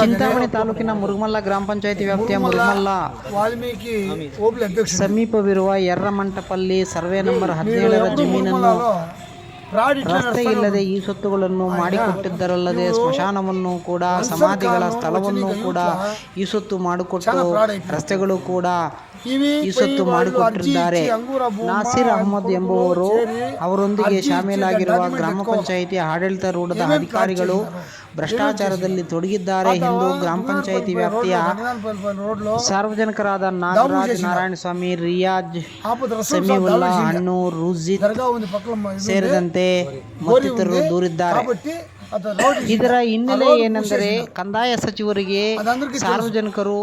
ಚಿಂತಾಮಣಿ ತಾಲೂಕಿನ ಮುರುಗಮಲ್ಲ ಗ್ರಾಮ ಪಂಚಾಯತಿ ವ್ಯಾಪ್ತಿಯ ಮುರುಗಮಲ್ಲ ವಾಲ್ಮೀಕಿ ಸಮೀಪವಿರುವ ಯರ್ರಮಂಟಪಲ್ಲಿ ಸರ್ವೆ ನಂಬರ್ ಹದಿನೇಳರ ಜಮೀನನ್ನು ರಸ್ತೆ ಇಲ್ಲದೆ ಈ ಸೊತ್ತುಗಳನ್ನು ಮಾಡಿಕೊಟ್ಟಿದ್ದರಲ್ಲದೆ ಸ್ಮಶಾನವನ್ನು ಕೂಡ ಸಮಾಧಿಗಳ ಸ್ಥಳವನ್ನು ಕೂಡ ಈ ಸೊತ್ತು ಮಾಡಿಕೊಟ್ಟು ರಸ್ತೆಗಳು ಕೂಡ ಈ ಮಾಡಿಕೊಟ್ಟಿದ್ದಾರೆ. ನಾಸಿರ್ ಅಹಮದ್ ಎಂಬುವರು ಅವರೊಂದಿಗೆ ಶಾಮೀಲಾಗಿರುವ ಗ್ರಾಮ ಪಂಚಾಯಿತಿ ಆಡಳಿತ ರೂಢದ ಅಧಿಕಾರಿಗಳು ಭ್ರಷ್ಟಾಚಾರದಲ್ಲಿ ತೊಡಗಿದ್ದಾರೆ ಎಂದು ಗ್ರಾಮ ಪಂಚಾಯಿತಿ ವ್ಯಾಪ್ತಿಯ ಸಾರ್ವಜನಿಕರಾದ ನಾಗರಾಜ್ ನಾರಾಯಣ ಸ್ವಾಮಿ ರಿಯಾಜ್ ಸಮೀವುಲ್ಲಾ ಹಣ್ಣು ರುಜಿತ್ ಸೇರಿದಂತೆ ಮತ್ತಿತರರು ದೂರಿದ್ದಾರೆ. ಇದರ ಹಿನ್ನೆಲೆ ಏನೆಂದರೆ ಕಂದಾಯ ಸಚಿವರಿಗೆ ಸಾರ್ವಜನಿಕರು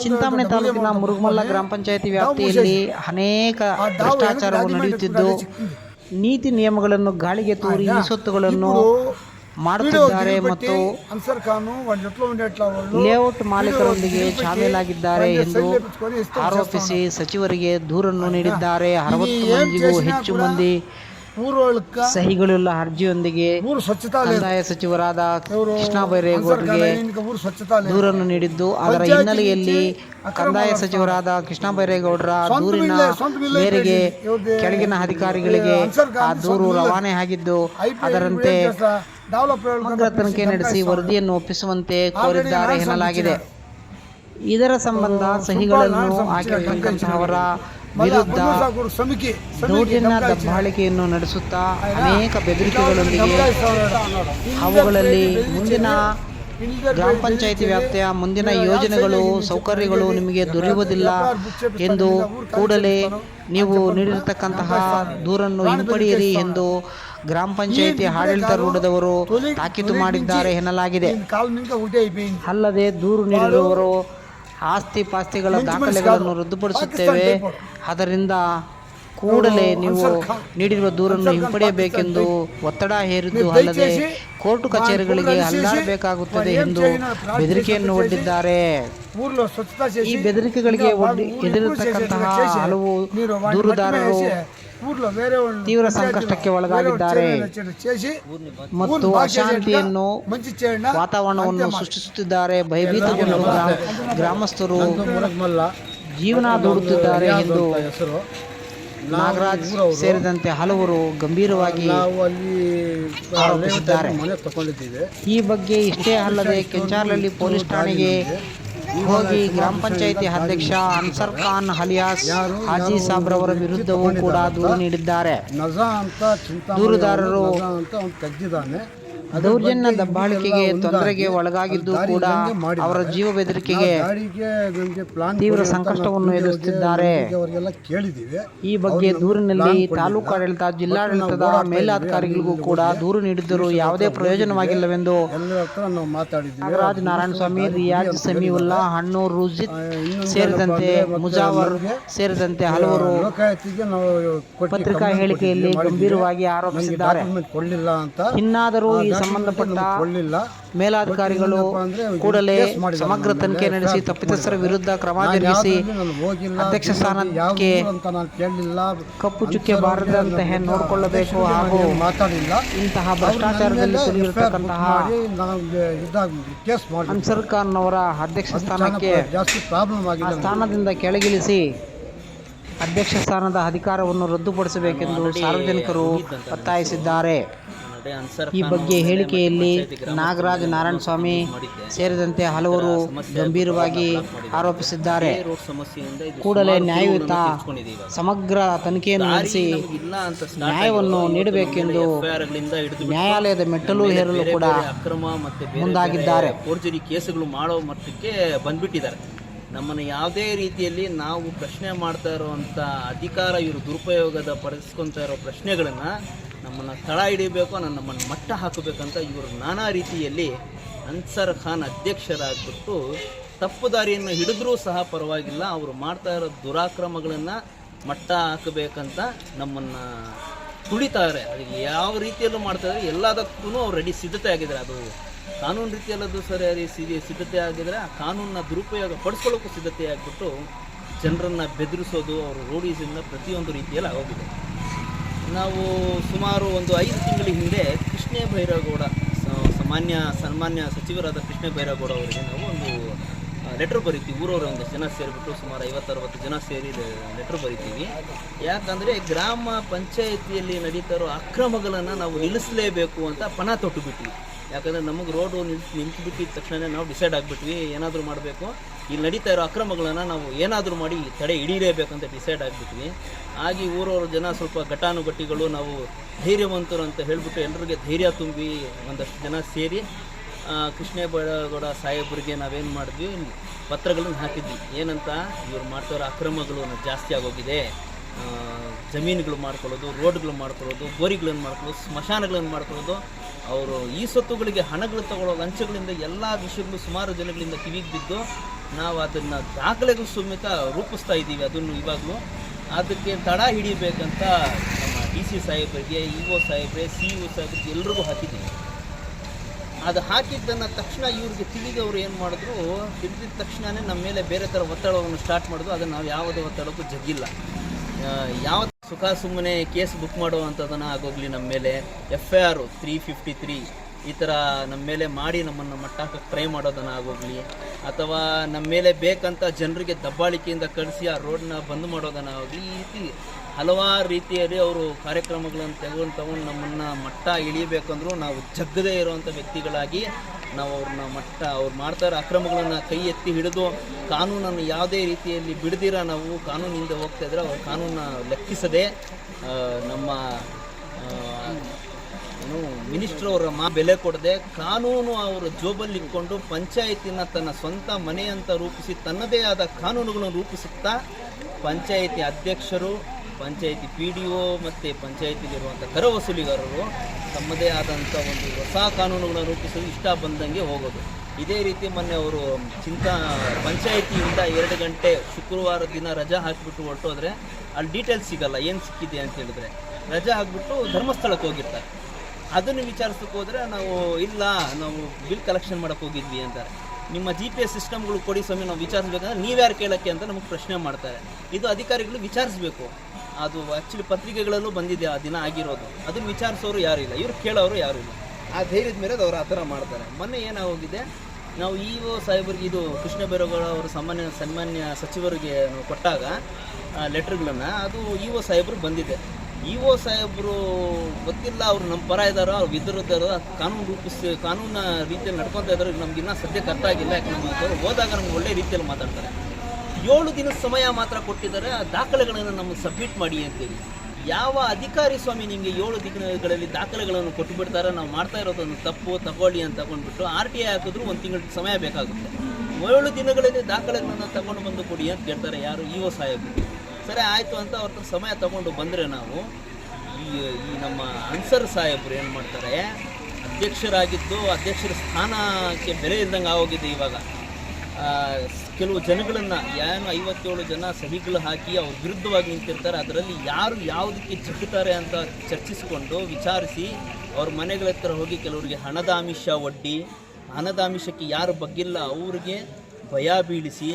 ಚಿಂತಾಮಣಿ ತಾಲೂಕಿನ ಮುರುಗಮಲ್ಲ ಗ್ರಾಮ ಪಂಚಾಯತಿ ವ್ಯಾಪ್ತಿಯಲ್ಲಿ ಅನೇಕ ಭ್ರಷ್ಟಾಚಾರವು ನಡೆಯುತ್ತಿದ್ದು ನೀತಿ ನಿಯಮಗಳನ್ನು ಗಾಳಿಗೆ ತೂರಿ ಸೊತ್ತುಗಳನ್ನು ಮಾಡುತ್ತಿದ್ದಾರೆ ಮತ್ತು ಲೇಔಟ್ ಮಾಲೀಕರೊಂದಿಗೆ ಶಾಮೀಲಾಗಿದ್ದಾರೆ ಎಂದು ಆರೋಪಿಸಿ ಸಚಿವರಿಗೆ ದೂರನ್ನು ನೀಡಿದ್ದಾರೆ. ಅರವತ್ತು ಮಂದಿಗೂ ಹೆಚ್ಚು ಮಂದಿ ಪೂರ್ವಳುಕ್ಕ ಸಹಿಗಳುಳ್ಳ ಅರ್ಜಿಯೊಂದಿಗೆ ಮೂರು ಸ್ವಚ್ಛತಾ ಕಂದಾಯ ಸಚಿವರಾದ ಕೃಷ್ಣ ಬೈರೇಗೌಡರಿಗೆ ದೂರನ್ನು ನೀಡಿದ್ದು. ಅದರ ಹಿನ್ನೆಲೆಯಲ್ಲಿ ಕಂದಾಯ ಸಚಿವರಾದ ಕೃಷ್ಣ ಬೈರೇಗೌಡರ ದೂರಿನ ಮೇರೆಗೆ ಕೆಳಗಿನ ಅಧಿಕಾರಿಗಳಿಗೆ ಆ ದೂರು ರವಾನೆ ಆಗಿದ್ದು ಅದರಂತೆ ತನಿಖೆ ನಡೆಸಿ ವರದಿಯನ್ನು ಒಪ್ಪಿಸುವಂತೆ ಕೋರಿದ್ದಾರೆ ಎನ್ನಲಾಗಿದೆ. ಇದರ ಸಂಬಂಧ ಸಹಿಗಳನ್ನು ಹಾಕಿರ್ತಕ್ಕಂತಹವರ ವಿರುದ್ಧ ನೋಟಿನ ದಬ್ಬಾಳಿಕೆಯನ್ನು ನಡೆಸುತ್ತಾ ಅನೇಕ ಬೆದರಿಕೆಗಳೊಂದಿಗೆ ಅವುಗಳಲ್ಲಿ ಮುಂದಿನ ಗ್ರಾಮ ಪಂಚಾಯಿತಿ ವ್ಯಾಪ್ತಿಯ ಮುಂದಿನ ಯೋಜನೆಗಳು ಸೌಕರ್ಯಗಳು ನಿಮಗೆ ದೊರೆಯುವುದಿಲ್ಲ ಎಂದು ಕೂಡಲೇ ನೀವು ನೀಡಿರತಕ್ಕಂತಹ ದೂರನ್ನು ಹಿಂಪಡೆಯಿರಿ ಎಂದು ಗ್ರಾಮ ಪಂಚಾಯಿತಿ ಆಡಳಿತಾರೂಢದವರು ತಾಕೀತು ಮಾಡಿದ್ದಾರೆ ಎನ್ನಲಾಗಿದೆ. ಅಲ್ಲದೆ ದೂರು ನೀಡಿರುವವರು ಆಸ್ತಿ ಪಾಸ್ತಿಗಳ ದಾಖಲೆಗಳನ್ನು ರದ್ದುಪಡಿಸುತ್ತೇವೆ. ಅದರಿಂದ ಕೂಡಲೇ ನೀವು ನೀಡಿರುವ ದೂರನ್ನು ಹಿಂಪಡೆಯಬೇಕೆಂದು ಒತ್ತಡ ಹೇರಿದ್ದು ಅಲ್ಲದೆ ಕೋರ್ಟ್ ಕಚೇರಿಗಳಿಗೆ ಅಲ್ಲಾಡಬೇಕಾಗುತ್ತದೆ ಎಂದು ಬೆದರಿಕೆಯನ್ನು ಒಡ್ಡಿದ್ದಾರೆ. ಈ ಬೆದರಿಕೆಗಳಿಗೆ ಒಡ್ಡಿ ಎದುರಿರತಕ್ಕಂತಹ ಹಲವು ದೂರುದಾರರು ತೀವ್ರ ಸಂಕಷ್ಟಕ್ಕೆ ಒಳಗಾಗಿದ್ದಾರೆ. ಮತ್ತು ಅಶಾಂತಿಯನ್ನು ವಾತಾವರಣವನ್ನು ಸೃಷ್ಟಿಸುತ್ತಿದ್ದಾರೆ. ಭಯಭೀತ ಗ್ರಾಮಸ್ಥರು ಜೀವನ ದೂಡುತ್ತಿದ್ದಾರೆ ಎಂದು ನಾಗರಾಜ್ ಸೇರಿದಂತೆ ಹಲವರು ಗಂಭೀರವಾಗಿ ಆರೋಪಿಸಿದ್ದಾರೆ. ಈ ಬಗ್ಗೆ ಇಷ್ಟೇ ಅಲ್ಲದೆ ಕೆಂಚಾರ್ಲಲ್ಲಿ ಪೊಲೀಸ್ ಠಾಣೆಗೆ ಹೋಗಿ ಗ್ರಾಮ ಪಂಚಾಯಿತಿ ಅಧ್ಯಕ್ಷ ಅನ್ಸರ್ ಖಾನ್ ಹಲಿಯಾಸ್ ಹಾಜಿ ಸಾಬ್ರವರ ವಿರುದ್ಧವೂ ಕೂಡ ದೂರು ನೀಡಿದ್ದಾರೆ. ದೂರುದಾರರು ಅಂತ ತೆಗ್ದಿದ್ದಾನೆ. ದೌರ್ಜನ್ಯ ದಬ್ಬಾಳಿಕೆಗೆ ತೊಂದರೆಗೆ ಒಳಗಾಗಿದ್ದು ಕೂಡ ಅವರ ಜೀವ ಬೆದರಿಕೆಗೆ ತೀವ್ರ ಸಂಕಷ್ಟವನ್ನು ಎದುರಿಸುತ್ತಿದ್ದಾರೆ. ಈ ಬಗ್ಗೆ ದೂರಿನಲ್ಲಿ ತಾಲೂಕಾಡಳಿತ ಜಿಲ್ಲಾಡಳಿತದ ಮೇಲಾಧಿಕಾರಿಗಳಿಗೂ ಕೂಡ ದೂರು ನೀಡಿದ್ದರೂ ಯಾವುದೇ ಪ್ರಯೋಜನವಾಗಿಲ್ಲವೆಂದು ನಾಗರಾಜ್ ನಾರಾಯಣಸ್ವಾಮಿ ರಿಯಾಜ್ ಸಮೀವುಲ್ಲಾ ಹಣ್ಣು ರುಜಿತ್ ಸೇರಿದಂತೆ ಮುಜಾವರ್ ಸೇರಿದಂತೆ ಹಲವರು ಪತ್ರಿಕಾ ಹೇಳಿಕೆಯಲ್ಲಿ ಗಂಭೀರವಾಗಿ ಆರೋಪಿಸಿದ್ದಾರೆ. ಇನ್ನಾದರೂ ಈ ಸಂಬಂಧಪಟ್ಟ ಮೇಲಾಧಿಕಾರಿಗಳು ಕೂಡಲೇ ಸಮಗ್ರ ತನಿಖೆ ನಡೆಸಿ ತಪ್ಪಿತಸ್ಥರ ವಿರುದ್ಧ ಕ್ರಮ ಜರುಗಿಸಿ ಅಧ್ಯಕ್ಷ ಸ್ಥಾನಕ್ಕೆ ಕಪ್ಪು ಚುಕ್ಕೆ ಬಾರದಂತೆ ನೋಡಿಕೊಳ್ಳಬೇಕು ಹಾಗೂ ಮಾತಾಡಿಲ್ಲ. ಇಂತಹ ಭ್ರಷ್ಟಾಚಾರದಲ್ಲಿ ತೊಡಗಿರತಕ್ಕಂತಹ ಅನ್ಸರ್ ಖಾನ್ ಅವರ ಅಧ್ಯಕ್ಷ ಸ್ಥಾನಕ್ಕೆ ಸ್ಥಾನದಿಂದ ಕೆಳಗಿಳಿಸಿ ಅಧ್ಯಕ್ಷ ಸ್ಥಾನದ ಅಧಿಕಾರವನ್ನು ರದ್ದುಪಡಿಸಬೇಕೆಂದು ಸಾರ್ವಜನಿಕರು ಒತ್ತಾಯಿಸಿದ್ದಾರೆ. ಈ ಬಗ್ಗೆ ಹೇಳಿಕೆಯಲ್ಲಿ ನಾಗರಾಜ್ ನಾರಾಯಣಸ್ವಾಮಿ ಸೇರಿದಂತೆ ಹಲವರು ಗಂಭೀರವಾಗಿ ಆರೋಪಿಸಿದ್ದಾರೆ. ಕೂಡಲೇ ನ್ಯಾಯಯುತ ಸಮಗ್ರ ತನಿಖೆಯನ್ನು ನಡೆಸಿ ನ್ಯಾಯವನ್ನು ನೀಡಬೇಕೆಂದು ನ್ಯಾಯಾಲಯದ ಮೆಟ್ಟಲು ಹೇರಲು ಕೂಡ ಅಕ್ರಮ ಮತ್ತೆ ಮುಂದಾಗಿದ್ದಾರೆ. ಫೋರ್ಜರಿ ಕೇಸುಗಳು ಮಾಡೋ ಮಟ್ಟಕ್ಕೆ ಬಂದ್ಬಿಟ್ಟಿದ್ದಾರೆ. ನಮ್ಮನ್ನು ಯಾವುದೇ ರೀತಿಯಲ್ಲಿ ನಾವು ಪ್ರಶ್ನೆ ಮಾಡ್ತಾ ಇರುವಂಥ ಅಧಿಕಾರ ಇವರು ದುರುಪಯೋಗದ ಪಡಿಸ್ಕೊತಾ ಇರೋ ಪ್ರಶ್ನೆಗಳನ್ನು ನಮ್ಮನ್ನು ತಳ ಹಿಡಿಬೇಕು ನಮ್ಮನ್ನು ಮಟ್ಟ ಹಾಕಬೇಕಂತ ಇವರು ನಾನಾ ರೀತಿಯಲ್ಲಿ ಅನ್ಸರ್ ಖಾನ್ ಅಧ್ಯಕ್ಷರಾಗ್ಬಿಟ್ಟು ತಪ್ಪು ದಾರಿಯನ್ನು ಹಿಡಿದ್ರೂ ಸಹ ಪರವಾಗಿಲ್ಲ. ಅವರು ಮಾಡ್ತಾ ಇರೋ ದುರಾಕ್ರಮಗಳನ್ನು ಮಟ್ಟ ಹಾಕಬೇಕಂತ ನಮ್ಮನ್ನು ತುಳಿತಾರೆ ಅದಕ್ಕೆ ಯಾವ ರೀತಿಯಲ್ಲೂ ಮಾಡ್ತಾರೆ ಎಲ್ಲದಕ್ಕೂ ಅವ್ರು ರೆಡಿ ಸಿದ್ಧತೆ ಆಗಿದ್ದಾರೆ. ಅದು ಕಾನೂನು ರೀತಿಯಲ್ಲದು ಸರಿಯಾದ ಸಿದ್ಧ ಸಿದ್ಧತೆ ಆಗಿದ್ರೆ ಆ ಕಾನೂನನ್ನ ದುರುಪಯೋಗ ಪಡಿಸ್ಕೊಳ್ಳೋಕ್ಕೂ ಸಿದ್ಧತೆ ಆಗಿಬಿಟ್ಟು ಜನರನ್ನು ಬೆದರಿಸೋದು, ಅವರು ರೋಡೀಸಿಂದ ಪ್ರತಿಯೊಂದು ರೀತಿಯಲ್ಲಿ ಆಗೋಗಿದೆ. ನಾವು ಸುಮಾರು ಒಂದು ಐದು ತಿಂಗಳ ಹಿಂದೆ ಕೃಷ್ಣೇ ಭೈರಗೌಡ ಸಾಮಾನ್ಯ ಮಾನ್ಯ ಸನ್ಮಾನ್ಯ ಸಚಿವರಾದ ಕೃಷ್ಣ ಭೈರೇಗೌಡ ಅವರಿಗೆ ನಾವು ಒಂದು ಲೆಟ್ರ್ ಬರಿತೀವಿ. ಊರವರ ಒಂದಷ್ಟು ಜನ ಸೇರಿಬಿಟ್ಟು ಸುಮಾರು ಐವತ್ತು ಅರವತ್ತು ಜನ ಸೇರಿ ಲೆಟ್ರ್ ಬರಿತೀವಿ. ಯಾಕಂದರೆ ಗ್ರಾಮ ಪಂಚಾಯಿತಿಯಲ್ಲಿ ನಡೀತಾ ಇರೋ ಅಕ್ರಮಗಳನ್ನು ನಾವು ನಿಲ್ಲಿಸಲೇಬೇಕು ಅಂತ ಪಣ ತೊಟ್ಟು ಬಿಟ್ವಿ ಯಾಕಂದರೆ ನಮಗೆ ರೋಡು ನಿಂತು ಬಿಟ್ಟಿದ ತಕ್ಷಣ ನಾವು ಡಿಸೈಡ್ ಆಗಿಬಿಟ್ವಿ, ಏನಾದರೂ ಮಾಡಬೇಕು. ಇಲ್ಲಿ ನಡೀತಾ ಇರೋ ಅಕ್ರಮಗಳನ್ನು ನಾವು ಏನಾದರೂ ಮಾಡಿ ತಡೆ ಹಿಡೀಲೇಬೇಕಂತ ಡಿಸೈಡ್ ಆಗಿಬಿಟ್ವಿ. ಆಗಿ ಊರವ್ರ ಜನ ಸ್ವಲ್ಪ ಘಟಾನುಘಟಿಗಳು, ನಾವು ಧೈರ್ಯವಂತರು ಅಂತ ಹೇಳಿಬಿಟ್ಟು ಎಲ್ಲರಿಗೆ ಧೈರ್ಯ ತುಂಬಿ ಒಂದಷ್ಟು ಜನ ಸೇರಿ ಕೃಷ್ಣೇಬೇಗೌಡ ಸಾಹೇಬರಿಗೆ ನಾವೇನು ಮಾಡಿದ್ವಿ, ಪತ್ರಗಳನ್ನು ಹಾಕಿದ್ವಿ. ಏನಂತ? ಇವ್ರು ಮಾಡ್ತಾರೋ ಅಕ್ರಮಗಳು ಜಾಸ್ತಿ ಆಗೋಗಿದೆ. ಜಮೀನುಗಳು ಮಾಡ್ಕೊಳ್ಳೋದು, ರೋಡ್ಗಳು ಮಾಡ್ಕೊಳ್ಳೋದು ಗೋರಿಗಳನ್ನು ಮಾಡ್ಕೊಳ್ಳೋದು, ಸ್ಮಶಾನಗಳನ್ನು ಮಾಡ್ಕೊಳ್ಳೋದು ಅವರು ಈ ಸ್ವತ್ತುಗಳಿಗೆ ಹಣಗಳು ತಗೊಳ್ಳೋ ಲಂಚಗಳಿಂದ ಎಲ್ಲ ವಿಷಯಗಳು ಸುಮಾರು ಜನಗಳಿಂದ ಕಿವಿಗೆ ಬಿದ್ದು ನಾವು ಅದನ್ನು ದಾಖಲೆಗಳು ಸಮೇತ ರೂಪಿಸ್ತಾ ಇದ್ದೀವಿ ಅದನ್ನು ಇವಾಗಲೂ. ಅದಕ್ಕೆ ತಡ ಹಿಡಿಬೇಕಂತ ನಮ್ಮ ಡಿ ಸಿ ಸಾಹೇಬರಿಗೆ, ಇ ಒ ಸಾಹೇಬ್ರೆ, ಸಿ ಇ ಒ ಸಾಹೇಬ್ರಿಗೆ ಎಲ್ರಿಗೂ ಹಾಕಿದ್ದೀವಿ. ಅದು ಹಾಕಿದ್ದನ್ನು ತಕ್ಷಣ ಇವ್ರಿಗೆ ತಿಳಿದು ಅವ್ರು ಏನು ಮಾಡಿದ್ರು, ತಿಳಿದಿದ ತಕ್ಷಣವೇ ನಮ್ಮ ಮೇಲೆ ಬೇರೆ ಥರ ಒತ್ತಡವನ್ನು ಸ್ಟಾರ್ಟ್ ಮಾಡಿದ್ರು ಅದನ್ನು ನಾವು ಯಾವುದೇ ಒತ್ತಡಕ್ಕೂ ಜಗ್ಗಿಲ್ಲ. ಯಾವ ಸುಖ ಸುಮ್ಮನೆ ಕೇಸ್ ಬುಕ್ ಮಾಡುವಂಥದ್ದನ್ನು ಆಗೋಗ್ಲಿ ನಮ್ಮ ಮೇಲೆ. F I R three fifty three ಈ ಥರ ನಮ್ಮ ಮೇಲೆ ಮಾಡಿ ನಮ್ಮನ್ನು ಮಟ್ಟಾಕಕ್ಕೆ ಟ್ರೈ ಮಾಡೋದನ್ನು ಆಗೋಗ್ಲಿ. ಅಥವಾ ನಮ್ಮ ಮೇಲೆ ಬೇಕಂತ ಜನರಿಗೆ ದಬ್ಬಾಳಿಕೆಯಿಂದ ಕಳಿಸಿ ಆ ರೋಡ್ನ ಬಂದ್ ಮಾಡೋದನ್ನು ಆಗಲಿ ಈ ರೀತಿ ಹಲವಾರು ರೀತಿಯಲ್ಲಿ ಅವರು ಕಾರ್ಯಕ್ರಮಗಳನ್ನು ತಗೊಂಡು ತಗೊಂಡು ನಮ್ಮನ್ನು ಮಟ್ಟ ಇಳಿಬೇಕಂದ್ರೂ ನಾವು ಜಗ್ಗದೇ ಇರುವಂಥ ವ್ಯಕ್ತಿಗಳಾಗಿ ನಾವು ಅವ್ರನ್ನ ಮಟ್ಟ, ಅವ್ರು ಮಾಡ್ತಾ ಇರೋ ಅಕ್ರಮಗಳನ್ನು ಕೈ ಎತ್ತಿ ಹಿಡಿದು ಕಾನೂನನ್ನು ಯಾವುದೇ ರೀತಿಯಲ್ಲಿ ಬಿಡದಿರ ನಾವು ಕಾನೂನಿಂದ ಹೋಗ್ತಾ ಇದ್ರೆ ಅವ್ರ ಕಾನೂನನ್ನ ಲೆಕ್ಕಿಸದೆ ನಮ್ಮ ಮಿನಿಸ್ಟ್ರ್ ಅವರ ಮಾ ಬೆಲೆ ಕೊಡದೆ ಕಾನೂನು ಅವರ ಜೋಬಲ್ಲಿ ಇಟ್ಕೊಂಡು ಪಂಚಾಯತಿನ ತನ್ನ ಸ್ವಂತ ಮನೆ ಅಂತ ರೂಪಿಸಿ ತನ್ನದೇ ಆದ ಕಾನೂನುಗಳನ್ನು ರೂಪಿಸುತ್ತಾ ಪಂಚಾಯಿತಿ ಅಧ್ಯಕ್ಷರು ಪಂಚಾಯತಿ ಪಿ ಡಿ ಒ ಮತ್ತು ಪಂಚಾಯಿತಿಲಿರುವಂಥ ಕರ ವಸೂಲಿಗಾರರು ತಮ್ಮದೇ ಆದಂಥ ಒಂದು ಹೊಸ ಕಾನೂನುಗಳನ್ನು ರೂಪಿಸಲು ಇಷ್ಟ ಬಂದಂಗೆ ಹೋಗೋದು. ಇದೇ ರೀತಿ ಮೊನ್ನೆ ಅವರು ಚಿಂತಾ ಪಂಚಾಯಿತಿಯಿಂದ ಎರಡು ಗಂಟೆ ಶುಕ್ರವಾರ ದಿನ ರಜಾ ಹಾಕಿಬಿಟ್ಟು ಹೊರಟೋದ್ರೆ ಅಲ್ಲಿ ಡೀಟೇಲ್ಸ್ ಸಿಗಲ್ಲ, ಏನು ಸಿಕ್ಕಿದೆ ಅಂತ ಹೇಳಿದ್ರೆ ರಜಾ ಹಾಕಿಬಿಟ್ಟು ಧರ್ಮಸ್ಥಳಕ್ಕೆ ಹೋಗಿರ್ತಾರೆ. ಅದನ್ನು ವಿಚಾರಿಸೋಕೆ ಹೋದರೆ ನಾವು ಇಲ್ಲ, ನಾವು ಬಿಲ್ ಕಲೆಕ್ಷನ್ ಮಾಡೋಕೆ ಹೋಗಿದ್ವಿ ಅಂತಾರೆ. ನಿಮ್ಮ ಜಿ ಪಿ ಎಸ್ ಸಿಸ್ಟಮ್ಗಳು ಕೊಡಿ ಸ್ವಾಮಿ, ನಾವು ವಿಚಾರಿಸ್ಬೇಕಂದ್ರೆ ನೀವ್ಯಾರು ಕೇಳೋಕ್ಕೆ ಅಂತ ನಮಗೆ ಪ್ರಶ್ನೆ ಮಾಡ್ತಾರೆ. ಇದು ಅಧಿಕಾರಿಗಳು ವಿಚಾರಿಸಬೇಕು. ಅದು ಆ್ಯಕ್ಚುಲಿ ಪತ್ರಿಕೆಗಳಲ್ಲೂ ಬಂದಿದೆ ಆ ದಿನ ಆಗಿರೋದು. ಅದನ್ನು ವಿಚಾರಿಸೋರು ಯಾರು ಇಲ್ಲ. ಇವ್ರು ಕೇಳೋರು ಯಾರು ಇಲ್ಲ. ಆ ಧೈರ್ಯದ ಮೇಲೆ ಅವ್ರು ಆ ಥರ ಮಾಡ್ತಾರೆ. ಮೊನ್ನೆ ಏನಾಗೋಗಿದೆ? ನಾವು ಇ ಒ ಸಾಹೇಬರಿಗೆ ಇದು ಕೃಷ್ಣ ಬೈರೇಗೌಡ ಅವರು ಸಾಮಾನ್ಯ ಸನ್ಮಾನ್ಯ ಸಚಿವರಿಗೆ ಕೊಟ್ಟಾಗ ಲೆಟ್ರ್ಗಳನ್ನು ಅದು ಇ ಒ ಸಾಹೇಬರು ಬಂದಿದೆ. ಇ ಒ ಸಾಹೇಬರು ಗೊತ್ತಿಲ್ಲ ಅವರು ನಮ್ಮ ಪರ ಇದ್ದಾರೋ ಅವ್ರು ವಿರುದ್ಧ ಇದ್ದಾರೋ ಕಾನೂನು ರೂಪಿಸಿ, ಕಾನೂನ ರೀತಿಯಲ್ಲಿ ನಡ್ಕೊತಾ ಇದ್ದಾರೆ ನಮ್ಗೆ ಇನ್ನೂ ಸದ್ಯಕ್ಕೆ ಅರ್ಥ ಆಗಿಲ್ಲ ಯಾಕೆ ನಮ್ಮ ಹೋದಾಗ ನಮ್ಗೆ ಒಳ್ಳೆ ರೀತಿಯಲ್ಲಿ ಮಾತಾಡ್ತಾರೆ. ಏಳು ದಿನ ಸಮಯ ಮಾತ್ರ ಕೊಟ್ಟಿದ್ದಾರೆ, ಆ ದಾಖಲೆಗಳನ್ನು ನಮಗೆ ಸಬ್ಮಿಟ್ ಮಾಡಿ ಅಂತೇಳಿ. ಯಾವ ಅಧಿಕಾರಿ ಸ್ವಾಮಿ ನಿಮಗೆ ಏಳು ದಿನಗಳಲ್ಲಿ ದಾಖಲೆಗಳನ್ನು ಕೊಟ್ಟುಬಿಡ್ತಾರೆ ನಾವು ಮಾಡ್ತಾ ಇರೋದನ್ನು ತಪ್ಪು, ತಗೊಳ್ಳಿ ಅಂತ ತಗೊಂಡ್ಬಿಟ್ಟು ಆರ್ ಟಿ ಐ ಹಾಕಿದ್ರು ಒಂದು ತಿಂಗಳ ಸಮಯ ಬೇಕಾಗುತ್ತೆ. ಏಳು ದಿನಗಳಲ್ಲಿ ದಾಖಲೆಗಳನ್ನು ತಗೊಂಡು ಬಂದು ಕೊಡಿ ಅಂತ ಕೇಳ್ತಾರೆ ಯಾರು? ಇ ಒ ಸಾಹೇಬರು. ಸರಿ, ಆಯಿತು ಅಂತ ಅವ್ರತ್ರ ಸಮಯ ತಗೊಂಡು ಬಂದರೆ ನಾವು ಈ ಈ ನಮ್ಮ ಅನ್ಸರ್ ಸಾಹೇಬರು ಏನು ಮಾಡ್ತಾರೆ, ಅಧ್ಯಕ್ಷರಾಗಿದ್ದು, ಅಧ್ಯಕ್ಷರ ಸ್ಥಾನಕ್ಕೆ ಬೆಲೆ ಇದ್ದಂಗೆ ಆಗೋಗಿದೆ ಇವಾಗ. ಕೆಲವು ಜನಗಳನ್ನು ಏನು ಐವತ್ತೇಳು ಜನ ಸಹಿಗಳು ಹಾಕಿ ಅವ್ರ ವಿರುದ್ಧವಾಗಿ ನಿಂತಿರ್ತಾರೆ. ಅದರಲ್ಲಿ ಯಾರು ಯಾವುದಕ್ಕೆ ಚಿಕ್ಕುತ್ತಾರೆ ಅಂತ ಚರ್ಚಿಸಿಕೊಂಡು ವಿಚಾರಿಸಿ ಅವ್ರ ಮನೆಗಳ ಹತ್ರ ಹೋಗಿ ಕೆಲವರಿಗೆ ಹಣದ ಆಮಿಷ ಒಡ್ಡಿ ಹಣದ ಆಮಿಷಕ್ಕೆ ಯಾರು ಬಗ್ಗಿಲ್ಲ, ಅವರಿಗೆ ಭಯ ಬೀಳಿಸಿ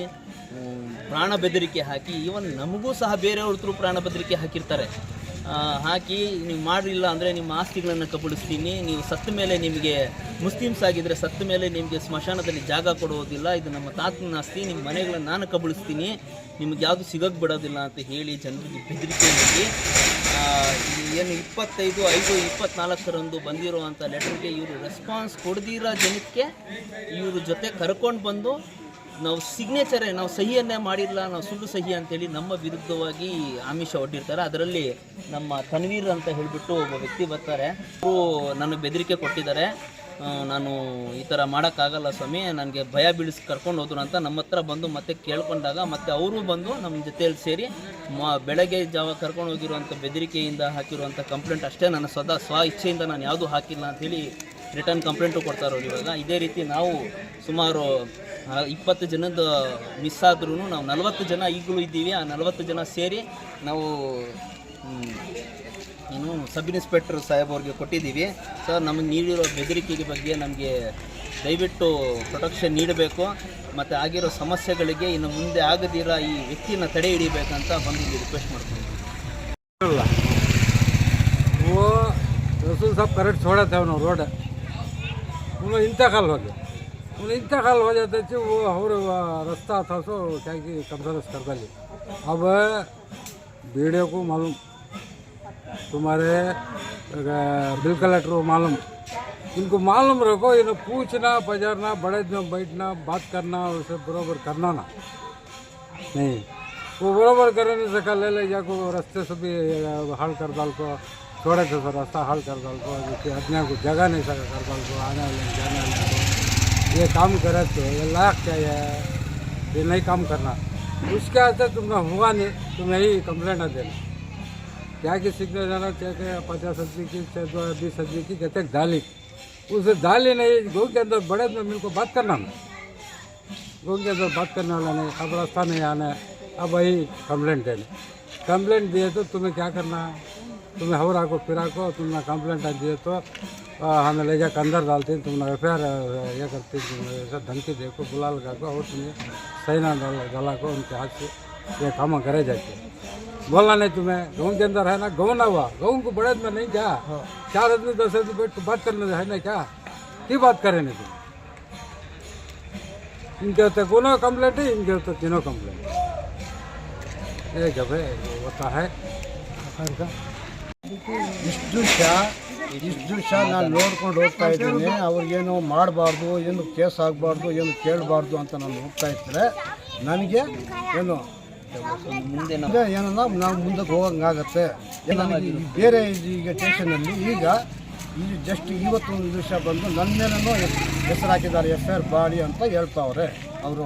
ಪ್ರಾಣ ಬೆದರಿಕೆ ಹಾಕಿ, ಈವನ್ ನಮಗೂ ಸಹ ಬೇರೆಯವ್ರ ಹತ್ರ ಪ್ರಾಣ ಬೆದರಿಕೆ ಹಾಕಿರ್ತಾರೆ. ಹಾಕಿ ನೀವು ಮಾಡಲಿಲ್ಲ ಅಂದರೆ ನಿಮ್ಮ ಆಸ್ತಿಗಳನ್ನು ಕಬಳಿಸ್ತೀನಿ. ನೀವು ಸತ್ತ ಮೇಲೆ ನಿಮಗೆ ಮುಸ್ಲಿಮ್ಸ್ ಆಗಿದ್ದರೆ ಸತ್ತ ಮೇಲೆ ನಿಮಗೆ ಸ್ಮಶಾನದಲ್ಲಿ ಜಾಗ ಕೊಡುವುದಿಲ್ಲ. ಇದು ನಮ್ಮ ತಾತನ ಆಸ್ತಿ, ನಿಮ್ಮ ಮನೆಗಳನ್ನು ನಾನು ಕಬಳಿಸ್ತೀನಿ. ನಿಮ್ಗೆ ಯಾವುದು ಸಿಗೋಕ್ಕೆ ಬಿಡೋದಿಲ್ಲ ಅಂತ ಹೇಳಿ ಜನರಿಗೆ ಬೆದರಿಕೆ ನೀಡಿ ಏನು ಇಪ್ಪತ್ತೈದು, ಐದು, ಇಪ್ಪತ್ನಾಲ್ಕರಂದು ಬಂದಿರುವಂಥ ಲೆಟರ್ಗೆ ಇವರು ರೆಸ್ಪಾನ್ಸ್ ಕೊಡದಿರೋ ಜನಕ್ಕೆ? ಇವ್ರ ಜೊತೆ ಕರ್ಕೊಂಡು ಬಂದು ನಾವು ಸಿಗ್ನೇಚರೇ ನಾವು ಸಹಿಯನ್ನೇ ಮಾಡಿಲ್ಲ, ನಾವು ಸುಳ್ಳು ಸಹಿ ಅಂತೇಳಿ ನಮ್ಮ ವಿರುದ್ಧವಾಗಿ ಆಮಿಷ ಒಡ್ಡಿರ್ತಾರೆ. ಅದರಲ್ಲಿ ನಮ್ಮ ತನ್ವೀರ್ ಅಂತ ಹೇಳಿಬಿಟ್ಟು ಒಬ್ಬ ವ್ಯಕ್ತಿ ಬರ್ತಾರೆ. ಅವರು ನನಗೆ ಬೆದರಿಕೆ ಕೊಟ್ಟಿದ್ದಾರೆ. ನಾನು ಈ ಥರ ಮಾಡೋಕ್ಕಾಗಲ್ಲ ಸ್ವಾಮಿ, ನನಗೆ ಭಯ ಬೀಳಿಸಿ ಕರ್ಕೊಂಡು ಹೋದ್ರು ಅಂತ ನಮ್ಮ ಹತ್ರ ಬಂದು ಮತ್ತೆ ಕೇಳ್ಕೊಂಡಾಗ ಮತ್ತೆ ಅವರು ಬಂದು ನಮ್ಮ ಜೊತೆಯಲ್ಲಿ ಸೇರಿ ಮ, ಬೆಳಗ್ಗೆ ಜಾವ ಕರ್ಕೊಂಡು ಹೋಗಿರುವಂಥ ಬೆದರಿಕೆಯಿಂದ ಹಾಕಿರುವಂಥ ಕಂಪ್ಲೇಂಟ್ ಅಷ್ಟೇ ನನ್ನ ಸ್ವತಃ ಸ್ವ ಇಚ್ಛೆಯಿಂದ ನಾನು ಯಾವುದೂ ಹಾಕಿಲ್ಲ ಅಂಥೇಳಿ ರಿಟರ್ನ್ ಕಂಪ್ಲೇಂಟು ಕೊಡ್ತಾರೆ ಇವಾಗ. ಇದೇ ರೀತಿ ನಾವು ಸುಮಾರು ಇಪ್ಪತ್ತು ಜನದ ಮಿಸ್ ಆದ್ರೂ ನಾವು ನಲವತ್ತು ಜನ ಈಗಲೂ ಇದ್ದೀವಿ. ಆ ನಲವತ್ತು ಜನ ಸೇರಿ ನಾವು ಏನು ಸಬ್ ಇನ್ಸ್ಪೆಕ್ಟರ್ ಸಾಹೇಬ್ ಅವ್ರಿಗೆ ಕೊಟ್ಟಿದ್ದೀವಿ. ಸರ್ ನಮಗೆ ನೀಡಿರೋ ಬೆದರಿಕೆಗೆ ಬಗ್ಗೆ ನಮಗೆ ದಯವಿಟ್ಟು ಪ್ರೊಟೆಕ್ಷನ್ ನೀಡಬೇಕು. ಮತ್ತು ಆಗಿರೋ ಸಮಸ್ಯೆಗಳಿಗೆ ಇನ್ನು ಮುಂದೆ ಆಗದಿರೋ ಈ ವ್ಯಕ್ತಿನ ತಡೆ ಹಿಡಿಬೇಕಂತ ಬಂದು ಇಲ್ಲಿ ರಿಕ್ವೆಸ್ಟ್ ಮಾಡ್ತೀನಿ. ಓ ಸಾಬ್ ಕರೆಕ್ಟ್ ಸೋಡತ್ತೆ ಅವನು ರೋಡ್. उन्होंने इंतकाल हो गया। उन्हें इंतकाल हो जाते थे वो और रास्ता था सो क्या कि कंसरस कर ली अब वीडियो को मालूम, तुम्हारे बिल कलेक्टर को मालूम। इनको मालूम रखो, इन्हें पूछना पजारना बड़े में बैठना, बात करना और उसे बराबर करना ना। नहीं, वो बराबर करे नहीं सका ले ले जाको रास्ते से भी हाल कर डाल को। छोड़े थे सर रास्ता हाल कर डाल को आदमी को जगह नहीं सका कर डाल को आने वाले ये काम करे तो ये लायक चाहिए ये नहीं काम करना। उसके आते तुमने हुआ नहीं तुम्हें ही कंप्लेंट देना। क्या कि सीखने जाना क्या कि पचास सब्ज़ी की, चाहे दो बीस सब्ज़ी की, कहते दाली। उसे दाली नहीं, गौ के अंदर बड़े में मिल को बात करना ना गौ के अंदर बात करने वाला नहीं, अब रास्ता नहीं आना है, अब वही कंप्लेंट देने। कंप्लेंट दिए तो तुम्हें क्या करना है? तुम्हें हवरा को फिरा को तुमने कंप्लेंट दिए तो हमें ले जाकर अंदर डालते हैं तुमने एफ़ आई ये करते हैं, ऐसा धमकी दे को बुला लगा को और तुम्हें सही ना डाला डाला को उनके हाथ से ये काम करे जाते बोलना नहीं तुम्हें गाँव के अंदर है ना गाँव ना हुआ गाँव को बड़े में नहीं क्या चार आदमी दस आदमी बैठ के बात करने है ना क्या? की बात करे नहीं तुम? इनके होते कोनो कंप्लेंट है इनके होते तीनों कंप्लेंट ये जब है होता है। ಇಷ್ಟು ದಿವಸ ಇಷ್ಟು ದಿವಸ ನಾನು ನೋಡ್ಕೊಂಡು ಹೋಗ್ತಾ ಇದ್ದೀನಿ. ಅವ್ರಿಗೇನು ಮಾಡಬಾರ್ದು, ಏನು ಕೇಸ್ ಆಗಬಾರ್ದು, ಏನು ಕೇಳಬಾರ್ದು ಅಂತ ನಾನು ಹೋಗ್ತಾ ಇದ್ದರೆ ನನಗೆ ಏನು ಮುಂದೆ ಏನನ್ನ ನಾವು ಮುಂದಕ್ಕೆ ಹೋಗಂಗಾಗತ್ತೆ. ಬೇರೆ ಈಗ ಟೆನ್ಷನಲ್ಲಿ ಈಗ ಈ ಜಸ್ಟ್ ಇವತ್ತೊಂದು ದಿವಸ ಬಂದು ನನ್ನ ಮೇಲೂ ಹೆಸರು ಹಾಕಿದ್ದಾರೆ ಎಫ್ ಆರ್ ಬಾಡಿ ಅಂತ ಹೇಳ್ತಾವ್ರೆ ಅವರು.